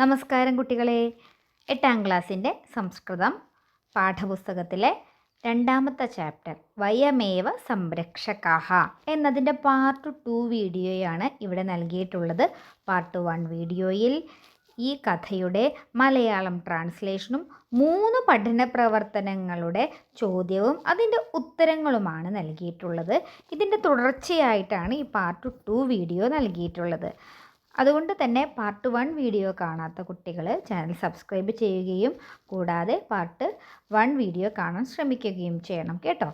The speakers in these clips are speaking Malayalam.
നമസ്കാരം കുട്ടികളെ. എട്ടാം ക്ലാസ്സിന്റെ സംസ്കൃതം പാഠപുസ്തകത്തിലെ രണ്ടാമത്തെ ചാപ്റ്റർ വയമേവ സംരക്ഷകാഹ എന്നതിന്റെ പാർട്ട് ടു വീഡിയോയാണ് ഇവിടെ നൽകിയിട്ടുള്ളത്. പാർട്ട് വൺ വീഡിയോയിൽ ഈ കഥയുടെ മലയാളം ട്രാൻസ്ലേഷനും മൂന്ന് പഠന പ്രവർത്തനങ്ങളുടെ ചോദ്യവും അതിന്റെ ഉത്തരങ്ങളുമാണ് നൽകിയിട്ടുള്ളത്. ഇതിന്റെ തുടർച്ചയായിട്ടാണ് ഈ പാർട്ട് ടു വീഡിയോ നൽകിയിട്ടുള്ളത്. അതുകൊണ്ട് തന്നെ പാർട്ട് വൺ വീഡിയോ കാണാത്ത കുട്ടികൾ ചാനൽ സബ്സ്ക്രൈബ് ചെയ്യുകയും കൂടാതെ പാർട്ട് വൺ വീഡിയോ കാണാൻ ശ്രമിക്കുകയും ചെയ്യണം കേട്ടോ.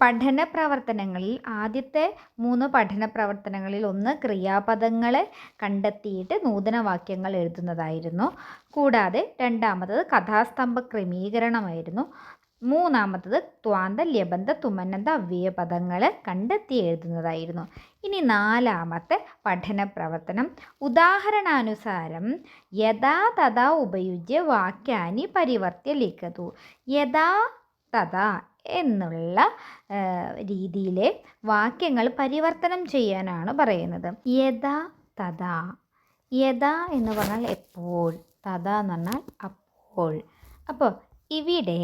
പഠന പ്രവർത്തനങ്ങളിൽ ആദ്യത്തെ മൂന്ന് പഠന പ്രവർത്തനങ്ങളിൽ ഒന്ന് ക്രിയാപദങ്ങളെ കണ്ടെത്തിയിട്ട് നൂതന വാക്യങ്ങൾ എഴുതുന്നതായിരുന്നു. കൂടാതെ രണ്ടാമത്തത് കഥാസ്തംഭ ക്രമീകരണമായിരുന്നു. മൂന്നാമത്തത് ത്വാന്ത ലബന്ധ തുമനന്ത അവ്യയ പദങ്ങൾ കണ്ടെത്തി എഴുതുന്നതായിരുന്നു. ഇനി നാലാമത്തെ പഠന പ്രവർത്തനം ഉദാഹരണാനുസാരം യഥാ തഥാ ഉപയുജ്യ വാക്യാനി പരിവർത്തിയ ലിഖതു. യഥാ തഥാ എന്നുള്ള രീതിയിലെ വാക്യങ്ങൾ പരിവർത്തനം ചെയ്യാനാണ് പറയുന്നത്. യഥാ തഥാ. യഥാ എന്ന് പറഞ്ഞാൽ എപ്പോൾ? തഥാ എന്ന് പറഞ്ഞാൽ അപ്പോൾ. അപ്പോൾ ഇവിടെ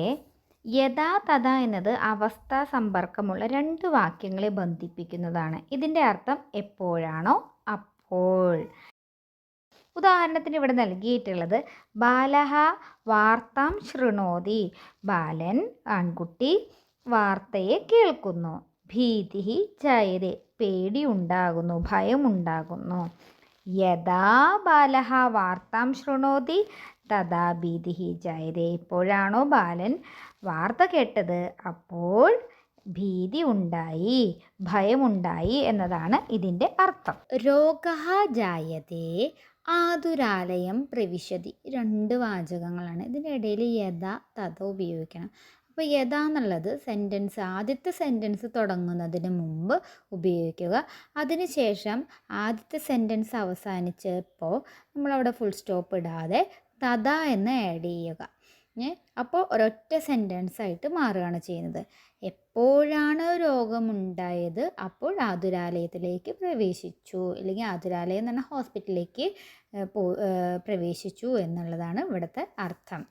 യഥാ തഥാ എന്നത് അവസ്ഥാ സമ്പർക്കമുള്ള രണ്ട് വാക്യങ്ങളെ ബന്ധിപ്പിക്കുന്നതാണ്. ഇതിന്റെ അർത്ഥം എപ്പോഴാണോ അപ്പോൾ. ഉദാഹരണത്തിന് ഇവിടെ നൽകിയിട്ടുള്ളത് ബാലഹ വാർത്താം ശൃണോതി. ബാലൻ ആൺകുട്ടി വാർത്തയെ കേൾക്കുന്നു. ഭീതി ജയതെ പേടിയുണ്ടാകുന്നു. ഭയമുണ്ടാകുന്നു. യഥാ ബാലഹ വാർത്താം ശൃണോതി. തഥാ ഭീതി ജയതെ എപ്പോഴാണോ ബാലൻ വാർത്ത കേട്ടത്. അപ്പോൾ ഭീതി ഉണ്ടായി ഭയമുണ്ടായി എന്നതാണ് ഇതിന്റെ അർത്ഥം. രോഗ ആതുരാലയം പ്രവിശതി രണ്ട് വാചകങ്ങളാണ്. ഇതിന്റെ ഇടയിൽ യഥ തഥ ഉപയോഗിക്കണം. അപ്പോൾ യഥ എന്നുള്ളത് സെന്റൻസ് ആദ്യത്തെ സെന്റൻസ് തുടങ്ങുന്നതിന് മുമ്പ് ഉപയോഗിക്കുക. അതിനുശേഷം ആദ്യത്തെ സെന്റൻസ് അവസാനിച്ചപ്പോൾ നമ്മളവിടെ ഫുൾ സ്റ്റോപ്പ് ഇടാതെ തഥ എന്ന് ആഡ് ചെയ്യുക. അപ്പോൾ ഒരൊറ്റ സെന്റൻസ് ആയിട്ട് മാറുകയാണ് ചെയ്യുന്നത്. എപ്പോഴാണ് രോഗമുണ്ടായത്? അപ്പോൾ ആതുരാലയത്തിലേക്ക് പ്രവേശിച്ചു. അല്ലെങ്കിൽ ആതുരാലയം പറഞ്ഞാൽ ഹോസ്പിറ്റലിലേക്ക് പോ പ്രവേശിച്ചു എന്നുള്ളതാണ് ഇവിടുത്തെ അർത്ഥം.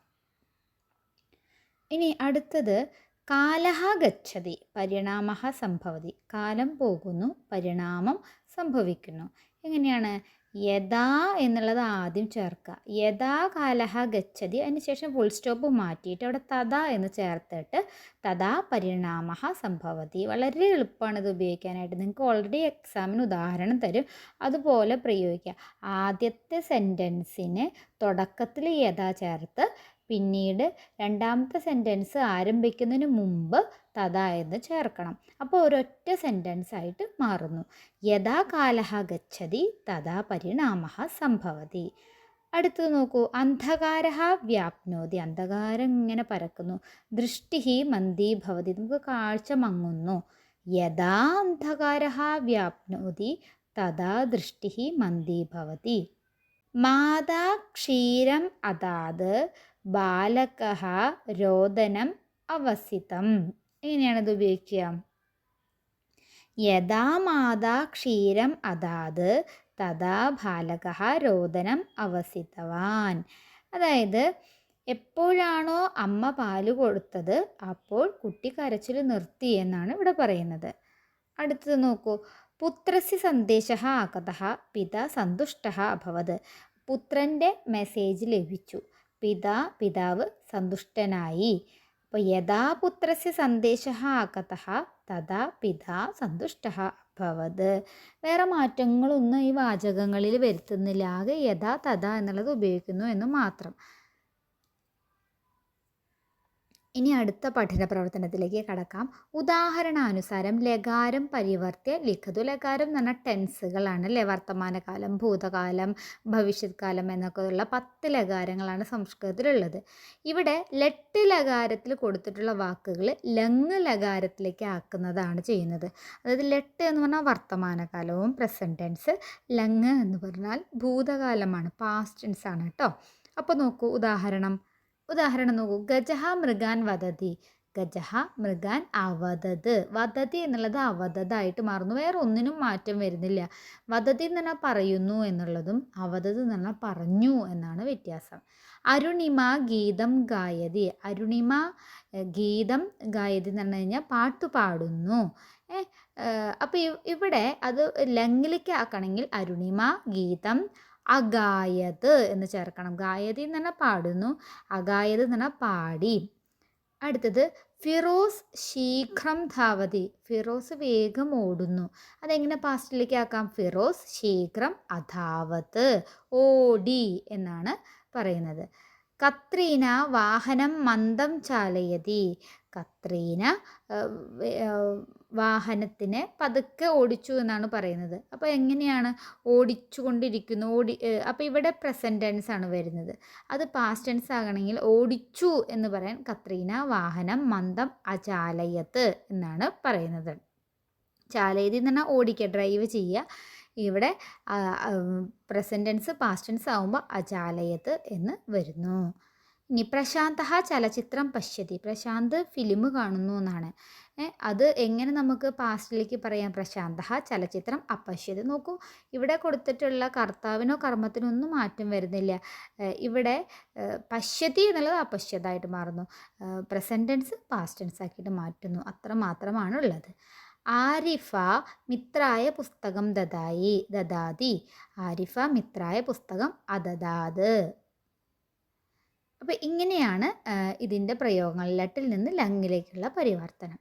ഇനി അടുത്തത് കാലഹ ഗച്ഛതി പരിണാമ സംഭവതി. കാലം പോകുന്നു പരിണാമം സംഭവിക്കുന്നു. എങ്ങനെയാണ്? യഥാ എന്നുള്ളത് ആദ്യം ചേർക്കുക. യഥാ കാലഹ ഗച്ഛതി. അതിനുശേഷം ഫുൾ സ്റ്റോപ്പ് മാറ്റിയിട്ട് അവിടെ തഥാ എന്ന് ചേർത്തിട്ട് തഥാ പരിണാമ സംഭവതി. വളരെ എളുപ്പമാണ് ഇത് ഉപയോഗിക്കാനായിട്ട്. നിങ്ങൾക്ക് ഓൾറെഡി എക്സാമിന് ഉദാഹരണം തരും. അതുപോലെ പ്രയോഗിക്കുക. ആദ്യത്തെ സെന്റൻസിന് തുടക്കത്തിൽ യഥാ ചേർത്ത് പിന്നീട് രണ്ടാമത്തെ സെന്റൻസ് ആരംഭിക്കുന്നതിന് മുമ്പ് തഥാ എന്ന് ചേർക്കണം. അപ്പോൾ ഒരൊറ്റ സെന്റൻസ് ആയിട്ട് മാറുന്നു. യഥാ കാലഹ ഗച്ഛതി തഥാ പരിണാമ സംഭവതി. അടുത്തത് നോക്കൂ. അന്ധകാര വ്യാപ്നോതി. അന്ധകാരം ഇങ്ങനെ പരക്കുന്നു. ദൃഷ്ടി മന്ദീഭവതി നമുക്ക് കാഴ്ച മങ്ങുന്നു. യഥാ അന്ധകാര വ്യാപ്നോതി തഥാ ദൃഷ്ടി മന്ദീഭവതി മാതാ ക്ഷീരം അതാത് ബാലക രോദനം അവസിതം. എങ്ങനെയാണ് ഇത് ഉപയോഗിക്കുക? യഥാ മാതാ ക്ഷീരം അതാത് തഥാ ബാലക രോദനം അവസിതവാൻ. അതായത് എപ്പോഴാണോ അമ്മ പാൽ കൊടുത്തത് അപ്പോൾ കുട്ടി കരച്ചിൽ നിർത്തി എന്നാണ് ഇവിടെ പറയുന്നത്. അടുത്തത് നോക്കൂ. പുത്രസ്യ സന്ദേശ ആകത പിത സന്തുഷ്ട അഭവത്. പുത്രന്റെ മെസ്സേജ് ലഭിച്ചു. പിതാ പിതാവ് സന്തുഷ്ടനായി. അപ്പോൾ യഥാ പുത്രസ്യ സന്ദേശ ആകത തഥാ പിതാ സന്തുഷ്ട അഭവത് വേറെ മാറ്റങ്ങളൊന്നും ഈ വാചകങ്ങളിൽ വരുത്തുന്നില്ല. ആകെ യഥാ തഥാ എന്നുള്ളത് ഉപയോഗിക്കുന്നു എന്ന് മാത്രം. ഇനി അടുത്ത പഠന പ്രവർത്തനത്തിലേക്ക് കടക്കാം. ഉദാഹരണാനുസാരം ലകാരം പരിവർത്തിയ ലിഖതു ലകാരം എന്ന് പറഞ്ഞാൽ ടെൻസുകളാണ് അല്ലേ? വർത്തമാനകാലം ഭൂതകാലം ഭവിഷ്യത് കാലം എന്നൊക്കെ ഉള്ള പത്ത് ലകാരങ്ങളാണ് സംസ്കൃതത്തിലുള്ളത്. ഇവിടെ ലെട്ട് ലകാരത്തിൽ കൊടുത്തിട്ടുള്ള വാക്കുകൾ ലങ് ലകാരത്തിലേക്ക് ആക്കുന്നതാണ് ചെയ്യുന്നത്. അതായത് ലെട്ട് എന്ന് പറഞ്ഞാൽ വർത്തമാനകാലവും പ്രസന്റ് ടെൻസ് ലങ് എന്ന് പറഞ്ഞാൽ ഭൂതകാലമാണ് പാസ്റ്റ് ടെൻസ് ആണ് കേട്ടോ. അപ്പോൾ നോക്കൂ ഉദാഹരണം. ഉദാഹരണം നോക്കൂ. ഗജഹ മൃഗാൻ വദതി. ഗജഹ മൃഗാൻ അവതത് വദതി എന്നുള്ളത് അവതതായിട്ട് മാറുന്നു. വേറെ ഒന്നിനും മാറ്റം വരുന്നില്ല. വദതി എന്ന് പറഞ്ഞാൽ പറയുന്നു എന്നുള്ളതും അവതത് എന്ന് പറഞ്ഞാൽ പറഞ്ഞു എന്നാണ് വ്യത്യാസം. അരുണിമ ഗീതം ഗായതി. അരുണിമ ഗീതം ഗായതി എന്ന് പറഞ്ഞു കഴിഞ്ഞാൽ പാട്ട് പാടുന്നു. അപ്പോൾ ഇവിടെ അത് ലങ്ങിലേക്ക് ആക്കണമെങ്കിൽ അരുണിമ ഗീതം അഗായത് എന്ന് ചേർക്കണം. ഗായതി എന്ന് പറഞ്ഞാൽ പാടുന്നു. അഗായത് എന്ന് പറഞ്ഞാൽ പാടി. അടുത്തത് ഫിറോസ് ശീഘ്രം ധാവതി. ഫിറോസ് വേഗം ഓടുന്നു. അതെങ്ങനെ പാസ്റ്റിലേക്ക് ആക്കാം? ഫിറോസ് ശീഘ്രം അധാവത്ത് ഓടി എന്നാണ് പറയുന്നത്. കത്രീന വാഹനം മന്ദം ചാലയതി. കത്രീന വാഹനത്തിനെ പതുക്കെ ഓടിച്ചു എന്നാണ് പറയുന്നത്. അപ്പോൾ എങ്ങനെയാണ് ഓടിച്ചു കൊണ്ടിരിക്കുന്നു ഓടി അപ്പോൾ ഇവിടെ പ്രസന്റ് ടെൻസ് ആണ് വരുന്നത്. അത് പാസ്റ്റ് ടെൻസ് ആകണമെങ്കിൽ ഓടിച്ചു എന്ന് പറയാൻ കത്രീന വാഹനം മന്ദം അചാലയത്ത് എന്നാണ് പറയുന്നത്. ചാലയതി എന്ന് പറഞ്ഞാൽ ഓടിക്കുക ഡ്രൈവ് ചെയ്യുക. ഇവിടെ പ്രസന്റൻസ് പാസ്റ്റ് ടെൻസ് ആകുമ്പോൾ അചാലയത്ത് എന്ന് വരുന്നു. ഇനി പ്രശാന്ത ചലച്ചിത്രം പശ്യതി. പ്രശാന്ത് ഫിലിം കാണുന്നു എന്നാണ്. അത് എങ്ങനെ നമുക്ക് പാസ്റ്റിലേക്ക് പറയാം? പ്രശാന്ത ചലച്ചിത്രം അപ്പശ്യത് നോക്കൂ ഇവിടെ കൊടുത്തിട്ടുള്ള കർത്താവിനോ കർമ്മത്തിനോ ഒന്നും മാറ്റം വരുന്നില്ല. ഇവിടെ പശ്യതി എന്നുള്ളത് അപശ്യതായിട്ട് മാറുന്നു. പ്രസന്റൻസ് പാസ്റ്റ് ആക്കിയിട്ട് മാറ്റുന്നു. അത്ര മാത്രമാണ് ഉള്ളത് ആരിഫ മിത്രായ പുസ്തകം ദദായി ദദാതി. ആരിഫ മിത്രായ പുസ്തകം അതദാത് അപ്പോൾ ഇങ്ങനെയാണ് ഇതിന്റെ പ്രയോഗങ്ങൾ ലട്ടിൽ നിന്ന് ലങ്ങിലേക്കുള്ള പരിവർത്തനം.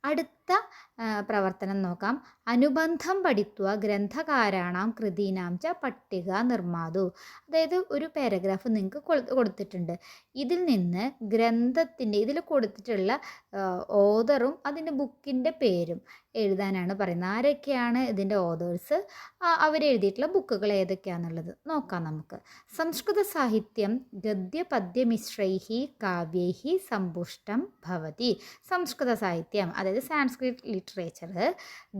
அடுத்த അടുത്ത പ്രവർത്തനം നോക്കാം. അനുബന്ധം പഠിത്വ ഗ്രന്ഥകാരാണാം കൃതീനാം ച പട്ടിക നിർമ്മാതു. അതായത് ഒരു പാരഗ്രാഫ് നിങ്ങൾക്ക് കൊടുത്തിട്ടുണ്ട്. ഇതിൽ നിന്ന് ഗ്രന്ഥത്തിന്റെ ഇതിൽ കൊടുത്തിട്ടുള്ള ഓതറും അതിന്റെ ബുക്കിന്റെ പേരും എഴുതാനാണ് പറയുന്നത്. ആരൊക്കെയാണ് ഇതിന്റെ ഓതേഴ്സ് അവരെഴുതിയിട്ടുള്ള ബുക്കുകൾ ഏതൊക്കെയാണെന്നുള്ളത് നോക്കാം നമുക്ക്. സംസ്കൃത സാഹിത്യം ഗദ്യ പദ്യ മിശ്രൈഹി കാവ്യൈഹി സമ്പുഷ്ടം ഭവതി. സംസ്കൃത സാഹിത്യം അതായത് സാൻസ്ക്രിറ്റ് ലിറ്ററേച്ചർ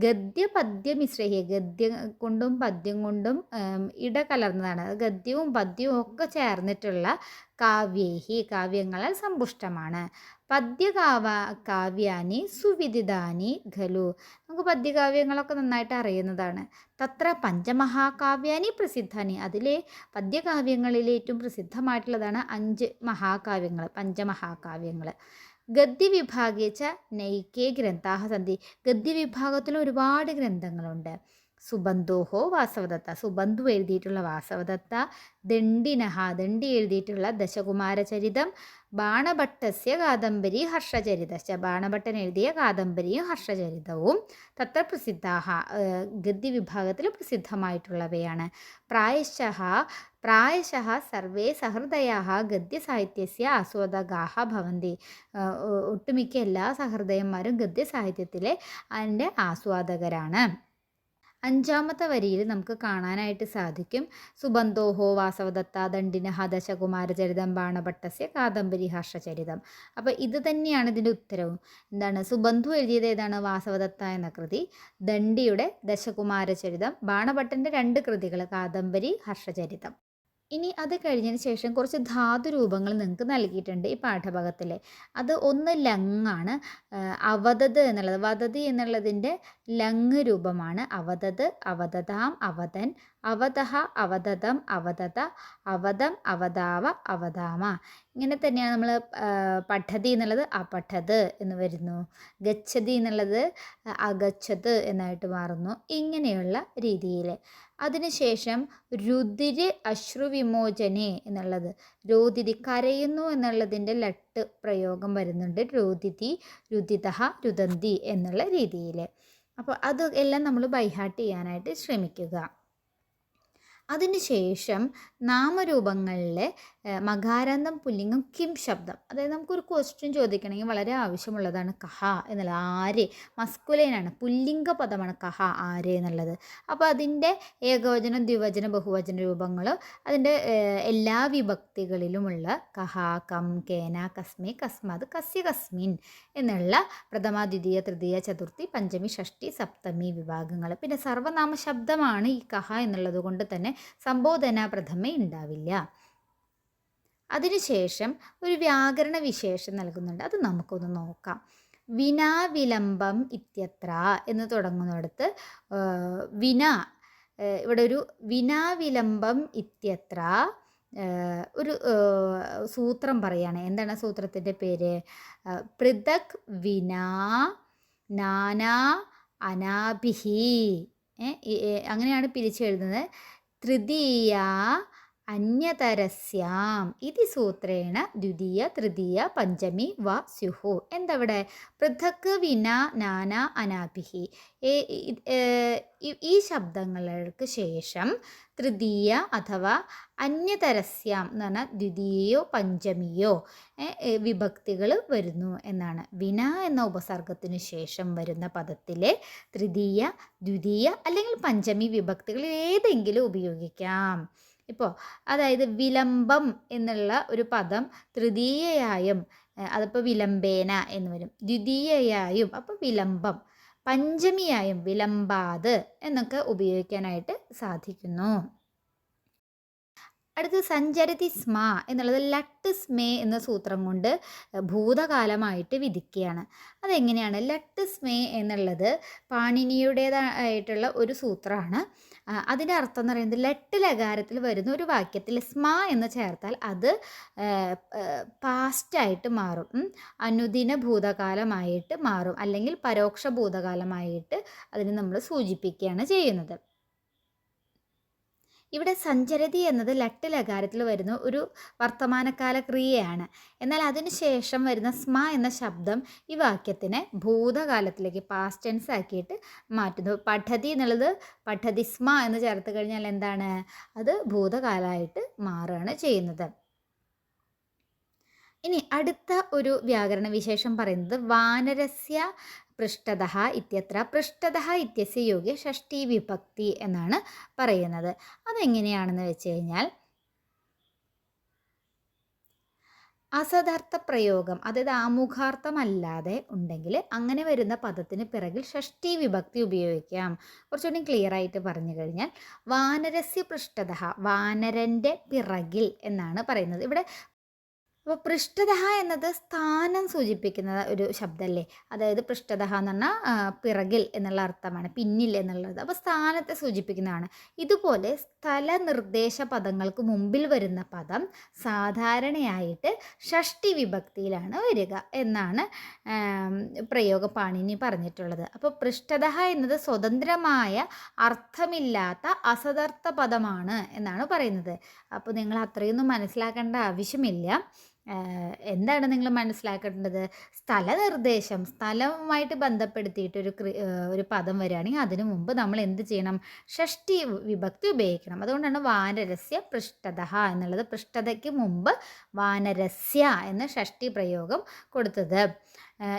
ഗദ്യ പദ്യ മിശ്രയെ ഗദ്യം കൊണ്ടും പദ്യം കൊണ്ടും ഇട ഇടകലർന്നതാണ് ഗദ്യവും പദ്യവും ഒക്കെ ചേർന്നിട്ടുള്ള കാവ്യേഹി കാവ്യങ്ങളാൽ സമ്പുഷ്ടമാണ്. പദ്യകാവ കാവ്യാനി സുവിദിതാനി ഖലു. നമുക്ക് പദ്യകാവ്യങ്ങളൊക്കെ നന്നായിട്ട് അറിയുന്നതാണ്. തത്ര പഞ്ചമഹാകാവ്യാനി പ്രസിദ്ധാനി. അതിലെ പദ്യകാവ്യങ്ങളിലെ ഏറ്റവും പ്രസിദ്ധമായിട്ടുള്ളതാണ് അഞ്ച് മഹാകാവ്യങ്ങൾ പഞ്ചമഹാകാവ്യങ്ങൾ. ഗദ്യവിഭാഗേ ച നൈക്കേ ഗ്രന്ഥാഹ സന്ധി. ഗദ്യവിഭാഗത്തിൽ ഒരുപാട് ഗ്രന്ഥങ്ങളുണ്ട്. സുബന്ധോഹോ വാസവദത്ത. സുബന്ധു എഴുതിയിട്ടുള്ള വാസവദത്ത ദണ്ഡിനഹ ദണ്ഡി എഴുതിയിട്ടുള്ള ദശകുമാരചരിതം ബാണഭട്ടസ്യ കാദംബരി ഹർഷചരിതശ്ച. ബാണഭട്ടൻ എഴുതിയ കാദംബരിയും ഹർഷചരിതവും തത്ര പ്രസിദ്ധാഹ ഗദ്യ വിഭാഗത്തിൽ പ്രസിദ്ധമായിട്ടുള്ളവയാണ്. പ്രായശ പ്രായശ സർവേ സഹൃദയാ ഗദ്യസാഹിത്യസ്യ ആസ്വാദകാഹ ഭവന്തി. ഒട്ടുമിക്ക എല്ലാ സഹൃദയന്മാരും ഗദ്യസാഹിത്യത്തിലെ അതിന്റെ ആസ്വാദകരാണ്. അഞ്ചാമത്തെ വരിയിൽ നമുക്ക് കാണാനായിട്ട് സാധിക്കും. സുബന്ധോഹോ വാസവദത്ത ദണ്ഡിനഹ ദശകുമാരചരിതം ബാണഭട്ടസ്യ കാദംബരി ഹർഷചരിതം അപ്പോൾ ഇത് തന്നെയാണ് ഇതിന്റെ ഉത്തരവും. എന്താണ്? സുബന്ധു എഴുതിയത് ഏതാണ്? വാസവദത്ത എന്ന കൃതി. ദണ്ഡിയുടെ ദശകുമാരചരിതം ബാണഭട്ടന്റെ രണ്ട് കൃതികൾ കാദംബരി ഹർഷചരിതം ഇനി അത് കഴിഞ്ഞതിന് ശേഷം കുറച്ച് ധാതു രൂപങ്ങൾ നിങ്ങൾക്ക് നൽകിയിട്ടുണ്ട് ഈ പാഠഭാഗത്തിൽ അത് ഒന്ന് ലങ്ങാണ്. അവതത് എന്നുള്ളത് വതതി എന്നുള്ളതിന്റെ ലങ് രൂപമാണ്. അവതത് അവതതാം അവതൻ അവതഹ അവതതം അവതത അവതം അവതാവ അവതാമ. ഇങ്ങനെ തന്നെയാണ് നമ്മൾ പഠതി എന്നുള്ളത് അപഠത് എന്ന് വരുന്നു. ഗച്ഛതി എന്നുള്ളത് അഗച്ഛത് എന്നായിട്ട് മാറുന്നു. ഇങ്ങനെയുള്ള രീതിയിൽ അതിനുശേഷം രുതിര് അശ്രുവിമോചനെ എന്നുള്ളത്. രോദിതി കരയുന്നു എന്നുള്ളതിന്റെ ലട്ട് പ്രയോഗം വരുന്നുണ്ട്. രോദിതി രുതിത രുദന്തി എന്നുള്ള രീതിയിൽ അപ്പോൾ അത് എല്ലാം നമ്മൾ ബൈഹാർട്ട് ചെയ്യാനായിട്ട് ശ്രമിക്കുക. അതിനുശേഷം നാമരൂപങ്ങളിലെ മകാരാന്തം പുല്ലിംഗം കിം ശബ്ദം. അതായത് നമുക്കൊരു ക്വസ്റ്റ്യൻ ചോദിക്കണമെങ്കിൽ വളരെ ആവശ്യമുള്ളതാണ് കഹ എന്നുള്ളത്. ആര്? മസ്കുലേനാണ് പുല്ലിംഗ പദമാണ് കഹ ആര് എന്നുള്ളത്. അപ്പോൾ അതിന്റെ ഏകവചനം ദ്വിവചന ബഹുവചന രൂപങ്ങൾ അതിന്റെ എല്ലാ വിഭക്തികളിലുമുള്ള കഹ കം കേന കസ്മി കസ്മാത് കസ്യ കസ്മിൻ എന്നുള്ള പ്രഥമ ദ്വിതീയ തൃതീയ ചതുർത്ഥി പഞ്ചമി ഷഷ്ടി സപ്തമി വിഭാഗങ്ങൾ. പിന്നെ സർവനാമ ശബ്ദമാണ് ഈ കഹ എന്നുള്ളത് കൊണ്ട് തന്നെ സംബോധന പ്രഥമ ഉണ്ടാവില്ല. അതിനുശേഷം ഒരു വ്യാകരണ വിശേഷം നൽകുന്നുണ്ട്. അത് നമുക്കൊന്ന് നോക്കാം. വിനാവിലംബം ഇത്യത്ര എന്ന് തുടങ്ങുന്നിടത്ത് വിന ഇവിടെ ഒരു വിനാവിലംബം ഇത്യത്ര ഒരു സൂത്രം പറയാണ്. എന്താണ് സൂത്രത്തിന്റെ പേര്? പൃഥക് വിനാ നാനാ അനാഭിഹി. അങ്ങനെയാണ് പിരിച്ചെഴുതുന്നത്. തൃതീയ അന്യതരസ്യാം. ഇതി സൂത്രേണ ദ്വിതീയ തൃതീയ പഞ്ചമി വ സ്യുഹു. എന്തവിടെ? പൃഥക് വിന നാന അനാഭിഹി. ഈ ശബ്ദങ്ങൾക്ക് ശേഷം തൃതീയ അഥവാ അന്യതരസ്യാം എന്ന് പറഞ്ഞാൽ ദ്വിതീയയോ പഞ്ചമിയോ വിഭക്തികൾ വരുന്നു എന്നാണ്. വിന എന്ന ഉപസർഗത്തിന് ശേഷം വരുന്ന പദത്തിലെ തൃതീയ ദ്വിതീയ അല്ലെങ്കിൽ പഞ്ചമി വിഭക്തികൾ ഏതെങ്കിലും ഉപയോഗിക്കാം. ഇപ്പോൾ അതായത് വിലംബം എന്നുള്ള ഒരു പദം തൃതീയയായും അതിപ്പോൾ വിലംബേന എന്ന് വരും. ദ്വിതീയയായും അപ്പോൾ വിലംബം. പഞ്ചമിയായും വിലംബാത് എന്നൊക്കെ ഉപയോഗിക്കാനായിട്ട് സാധിക്കുന്നു. അടുത്ത് സഞ്ചരതി സ്മ എന്നുള്ളത് ലട്ട് സ്മേ എന്ന സൂത്രം കൊണ്ട് ഭൂതകാലമായിട്ട് വിധിക്കുകയാണ്. അതെങ്ങനെയാണ്? ലട്ട് സ്മേ എന്നുള്ളത് പാണിനിയുടേതായിട്ടുള്ള ഒരു സൂത്രമാണ്. അതിന്റെ അർത്ഥം എന്ന് പറയുന്നത് ലട്ട് ലകാരത്തിൽ വരുന്ന ഒരു വാക്യത്തിൽ സ്മ എന്ന് ചേർത്താൽ അത് പാസ്റ്റായിട്ട് മാറും. അനുദിന ഭൂതകാലമായിട്ട് മാറും. അല്ലെങ്കിൽ പരോക്ഷ ഭൂതകാലമായിട്ട് അതിനെ നമ്മൾ സൂചിപ്പിക്കുകയാണ് ചെയ്യുന്നത്. ഇവിടെ സഞ്ചരതി എന്നത് ലട്ട് ലകാരത്തിൽ വരുന്ന ഒരു വർത്തമാനകാല ക്രിയയാണ്. എന്നാൽ അതിനുശേഷം വരുന്ന സ്മ എന്ന ശബ്ദം ഈ വാക്യത്തിനെ ഭൂതകാലത്തിലേക്ക് പാസ്റ്റ് ടെൻസ് ആക്കിയിട്ട് മാറ്റുന്നു. പഠതി എന്നുള്ളത് പഠതി സ്മ എന്ന് ചേർത്ത് കഴിഞ്ഞാൽ എന്താണ്? അത് ഭൂതകാലമായിട്ട് മാറുകയാണ് ചെയ്യുന്നത്. ഇനി അടുത്ത ഒരു വ്യാകരണ വിശേഷം പറയുന്നത് വാനരസ്യ പൃഷ്ഠത ഇത്യത്ര പൃഷ്ഠത ഇത്യസ്യ യോഗ്യ ഷഷ്ടി വിഭക്തി എന്നാണ് പറയുന്നത്. അതെങ്ങനെയാണെന്ന് വെച്ച് കഴിഞ്ഞാൽ അസദാർത്ഥ പ്രയോഗം അതായത് ആമുഖാർത്ഥമല്ലാതെ ഉണ്ടെങ്കിൽ അങ്ങനെ വരുന്ന പദത്തിന് പിറകിൽ ഷഷ്ടി വിഭക്തി ഉപയോഗിക്കാം. കുറച്ചുകൂടി ക്ലിയർ ആയിട്ട് പറഞ്ഞു കഴിഞ്ഞാൽ വാനരസ്യ പൃഷ്ഠത വാനരന്റെ പിറകിൽ എന്നാണ് പറയുന്നത്. ഇവിടെ അപ്പോൾ പൃഷ്ഠത എന്നത് സ്ഥാനം സൂചിപ്പിക്കുന്ന ഒരു ശബ്ദമല്ലേ അതായത് പൃഷ്ഠത എന്ന് പറഞ്ഞാൽ പിറകിൽ എന്നുള്ള അർത്ഥമാണ് പിന്നിൽ എന്നുള്ളത്. അപ്പോൾ സ്ഥാനത്തെ സൂചിപ്പിക്കുന്നതാണ്. ഇതുപോലെ സ്ഥല നിർദ്ദേശ പദങ്ങൾക്ക് മുമ്പിൽ വരുന്ന പദം സാധാരണയായിട്ട് ഷഷ്ടി വിഭക്തിയിലാണ് വരിക എന്നാണ് പ്രയോഗ പാണിനി പറഞ്ഞിട്ടുള്ളത്. അപ്പോൾ പൃഷ്ഠത എന്നത് സ്വതന്ത്രമായ അർത്ഥമില്ലാത്ത അസതർത്ഥ പദമാണ് എന്നാണ് പറയുന്നത്. അപ്പോൾ നിങ്ങൾ അത്രയൊന്നും മനസ്സിലാക്കേണ്ട ആവശ്യമില്ല. എന്താണ് നിങ്ങൾ മനസ്സിലാക്കേണ്ടത്? സ്ഥലനിർദ്ദേശം സ്ഥലവുമായിട്ട് ബന്ധപ്പെടുത്തിയിട്ട് ഒരു ഒരു പദം വരികയാണെങ്കിൽ അതിനു മുമ്പ് നമ്മൾ എന്ത് ചെയ്യണം? ഷഷ്ടി വിഭക്തി ഉപയോഗിക്കണം. അതുകൊണ്ടാണ് വാനരസ്യ പൃഷ്ഠത എന്നുള്ളത്. പൃഷ്ഠതയ്ക്ക് മുമ്പ് വാനരസ്യ എന്ന ഷഷ്ടി പ്രയോഗം കൊടുത്തത്.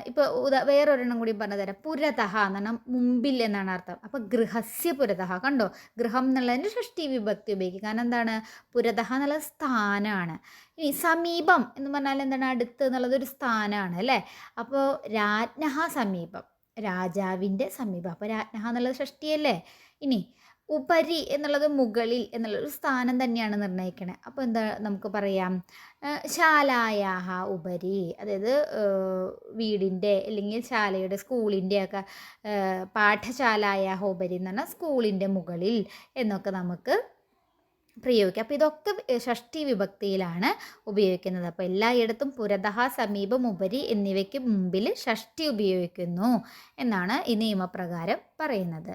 ഇപ്പോൾ ഉദാ വേറൊരെണ്ണം കൂടി പറഞ്ഞു തരാം പുരതഹ എന്ന് പറഞ്ഞാൽ മുമ്പിൽ എന്നാണ് അർത്ഥം. അപ്പോൾ ഗൃഹസ്യ പുരതഹ കണ്ടോ? ഗൃഹം എന്നുള്ളതിന്റെ ഷഷ്ടി വിഭക്തി ഉപയോഗിക്കും. കാരണം എന്താണ്? പുരതഹ എന്നുള്ള സ്ഥാനമാണ് ഇനി സമീപം എന്ന് പറഞ്ഞാൽ എന്താണ്? അടുത്ത് എന്നുള്ളത് ഒരു സ്ഥാനമാണ് അല്ലേ? അപ്പോൾ രാജ്ഞഹ സമീപം. രാജാവിന്റെ സമീപം. അപ്പോൾ രാജ്ഞഹ എന്നുള്ളത് ഷഷ്ടിയല്ലേ? ഇനി ഉപരി എന്നുള്ളത് മുകളിൽ എന്നുള്ളൊരു സ്ഥാനം തന്നെയാണ് നിർണയിക്കണത് അപ്പോൾ എന്താ നമുക്ക് പറയാം? ശാലായാഹ ഉപരി. അതായത് വീടിന്റെ അല്ലെങ്കിൽ ശാലയുടെ സ്കൂളിന്റെ ഒക്കെ പാഠശാലായാഹ ഉപരി എന്ന് പറഞ്ഞാൽ സ്കൂളിന്റെ മുകളിൽ എന്നൊക്കെ നമുക്ക് പ്രയോഗിക്കാം. അപ്പോൾ ഇതൊക്കെ ഷഷ്ടി വിഭക്തിയിലാണ് ഉപയോഗിക്കുന്നത്. അപ്പോൾ എല്ലായിടത്തും പുരതഹ സമീപം ഉപരി എന്നിവയ്ക്ക് മുമ്പിൽ ഷഷ്ടി ഉപയോഗിക്കുന്നു എന്നാണ് ഈ നിയമപ്രകാരം പറയുന്നത്.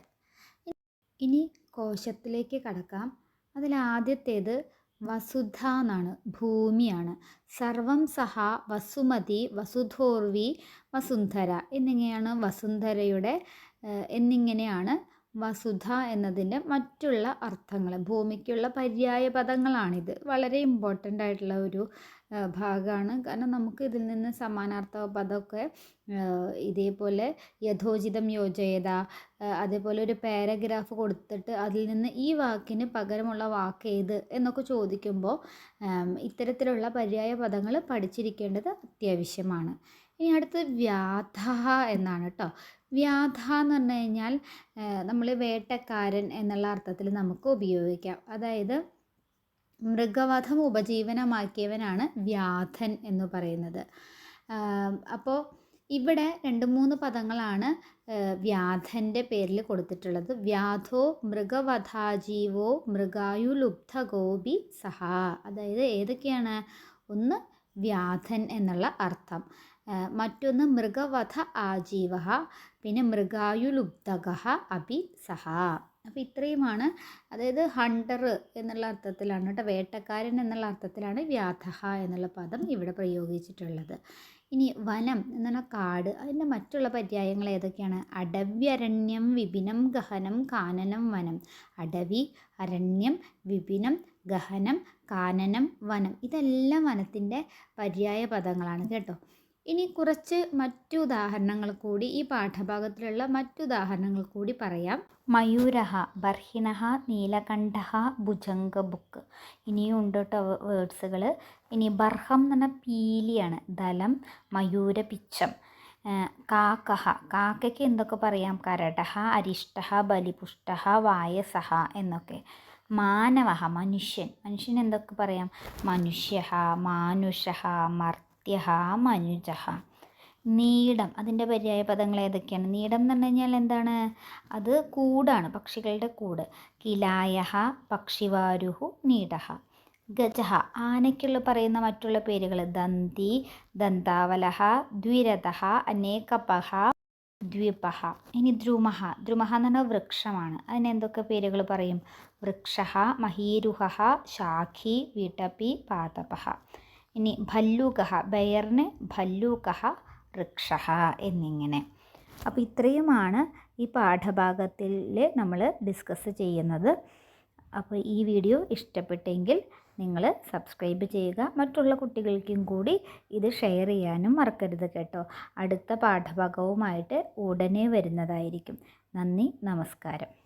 ഇനി കോശത്തിലേക്ക് കടക്കാം. അതിലാദ്യത്തേത് വസുധ എന്നാണ് ഭൂമിയാണ്. സർവം സഹ വസുമതി വസുധോർവി വസുന്ധര എന്നിങ്ങനെയാണ് വസുന്ധരയുടെ എന്നിങ്ങനെയാണ് വസുധ എന്നതിന്റെ മറ്റുള്ള അർത്ഥങ്ങൾ. ഭൂമിക്കുള്ള പര്യായ പദങ്ങളാണിത്. വളരെ ഇമ്പോർട്ടന്റ് ആയിട്ടുള്ള ഒരു ഭാഗമാണ് കാരണം നമുക്ക് ഇതിൽ നിന്ന് സമാനാർത്ഥ പദമൊക്കെ ഇതേപോലെ യഥോചിതം യോജയത അതേപോലെ ഒരു പാരഗ്രാഫ് കൊടുത്തിട്ട് അതിൽ നിന്ന് ഈ വാക്കിന് പകരമുള്ള വാക്ക് ഏത് എന്നൊക്കെ ചോദിക്കുമ്പോൾ ഇത്തരത്തിലുള്ള പര്യായ പദങ്ങൾ പഠിച്ചിരിക്കേണ്ടത് അത്യാവശ്യമാണ്. ഇനി അടുത്തത് വ്യാധ എന്നാണ് കേട്ടോ വ്യാധ എന്ന് പറഞ്ഞു കഴിഞ്ഞാൽ നമ്മൾ വേട്ടക്കാരൻ എന്നുള്ള അർത്ഥത്തിൽ നമുക്ക് ഉപയോഗിക്കാം. അതായത് മൃഗവധം ഉപജീവനമാക്കിയവനാണ് വ്യാധൻ എന്ന് പറയുന്നത്. അപ്പോൾ ഇവിടെ രണ്ട് മൂന്ന് പദങ്ങളാണ് വ്യാധന്റെ പേരിൽ കൊടുത്തിട്ടുള്ളത്. വ്യാധോ മൃഗവധാജീവോ മൃഗായുലുബ്ധഗോപി സഹ. അതായത് ഏതൊക്കെയാണ്? ഒന്ന് വ്യാധൻ എന്നുള്ള അർത്ഥം. മറ്റൊന്ന് മൃഗവധ ആജീവ പിന്നെ മൃഗായുലുബ്ധക അപി സഹ. അപ്പോൾ ഇത്രയുമാണ്. അതായത് ഹണ്ടർ എന്നുള്ള അർത്ഥത്തിലാണ് കേട്ടോ വേട്ടക്കാരൻ എന്നുള്ള അർത്ഥത്തിലാണ് വ്യാധഹ എന്നുള്ള പദം ഇവിടെ പ്രയോഗിച്ചിട്ടുള്ളത്. ഇനി വനം എന്ന് പറഞ്ഞാൽ കാട് അതിന്റെ മറ്റുള്ള പര്യായങ്ങൾ ഏതൊക്കെയാണ്? അടവ്യരണ്യം വിപിനം ഗഹനം കാനനം വനം. അടവി അരണ്യം വിപിനം ഗഹനം കാനനം വനം. ഇതെല്ലാം വനത്തിന്റെ പര്യായ പദങ്ങളാണ് കേട്ടോ. ഇനി കുറച്ച് മറ്റു ഉദാഹരണങ്ങൾ കൂടി ഈ പാഠഭാഗത്തിലുള്ള മറ്റു ഉദാഹരണങ്ങൾ കൂടി പറയാം. മയൂരഹ ബർഹിനഹ നീലകണ്ഠഹ ഭുജംഗ ബുക്ക്. ഇനിയും ഉണ്ട് കേട്ടോ വേർഡ്സുകൾ. ഇനി ബർഹം എന്ന് പറഞ്ഞാൽ പീലിയാണ്. ദലം മയൂര പിച്ചം. കാക്കഹ. കാക്കയ്ക്ക് എന്തൊക്കെ പറയാം? കരടഹ അരിഷ്ടഹ ബലിപുഷ്ടഹ വായസഹ എന്നൊക്കെ. മാനവഹ മനുഷ്യൻ. മനുഷ്യൻ എന്തൊക്കെ പറയാം? മനുഷ്യഹ മാനുഷഹ മർ മർത്യഹ മനുജഹ. നീടം അതിന്റെ പര്യായ പദങ്ങൾ ഏതൊക്കെയാണ്? നീടം എന്ന് പറഞ്ഞു കഴിഞ്ഞാൽ എന്താണ്? അത് കൂടാണ് പക്ഷികളുടെ കൂട്. കിലായഹ പക്ഷിവാരുഹു നീടഹ. ഗജഹ ആനയ്ക്കുള്ള പറയുന്ന മറ്റുള്ള പേരുകൾ. ദന്തി ദന്താവലഹ ദ്വിരഥ അനേകപഹ ദ്വിപഹ. ഇനി ദ്രുമഹ. ദ്രുമഹ എന്ന് പറഞ്ഞാൽ വൃക്ഷമാണ്. അതിന് എന്തൊക്കെ പേരുകൾ പറയും? വൃക്ഷ മഹീരുഹ ശാഖി വിടപി പാതപഹ. ഇനി ഭല്ലൂകഹ ബയറിന് ഭല്ലൂകഹ വൃക്ഷ എന്നിങ്ങനെ. അപ്പോൾ ഇത്രയുമാണ് ഈ പാഠഭാഗത്തിൽ നമ്മൾ ഡിസ്കസ് ചെയ്യുന്നത്. അപ്പോൾ ഈ വീഡിയോ ഇഷ്ടപ്പെട്ടെങ്കിൽ നിങ്ങൾ സബ്സ്ക്രൈബ് ചെയ്യുക. മറ്റുള്ള കുട്ടികൾക്കും കൂടി ഇത് ഷെയർ ചെയ്യാനും മറക്കരുത് കേട്ടോ. അടുത്ത പാഠഭാഗവുമായിട്ട് ഉടനെ വരുന്നതായിരിക്കും. നന്ദി നമസ്കാരം.